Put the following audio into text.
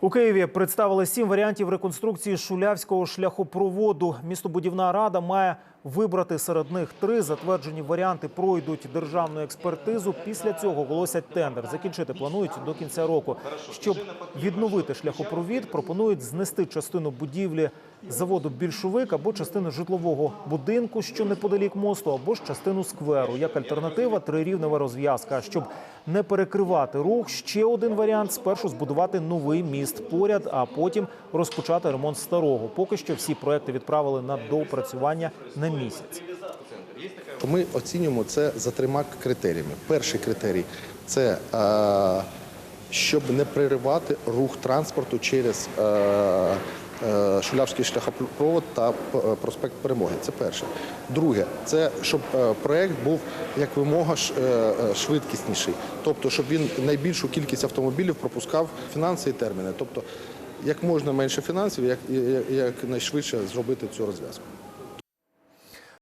У Києві представили сім варіантів реконструкції шулявського шляхопроводу. Містобудівна рада має вибрати серед них три. Затверджені варіанти пройдуть державну експертизу. Після цього оголосять тендер. Закінчити планують до кінця року. Щоб відновити шляхопровід, пропонують знести частину будівлі заводу більшовик або частину житлового будинку, що неподалік мосту, або ж частину скверу. Як альтернатива трирівнева розв'язка. Щоб не перекривати рух, ще один варіант спершу збудувати новий міст поряд, а потім розпочати ремонт старого. Поки що всі проекти відправили на доопрацювання на місяць. Ми оцінюємо це за трьома критеріями. Перший критерій це е, щоб не переривати рух транспорту через е, е, Шулявський шляхопровод та проспект Перемоги. Це перше. Друге, це щоб проект був як вимога швидкісніший, тобто щоб він найбільшу кількість автомобілів пропускав фінанси і терміни. Тобто, як можна менше фінансів, як, як найшвидше зробити цю розв'язку.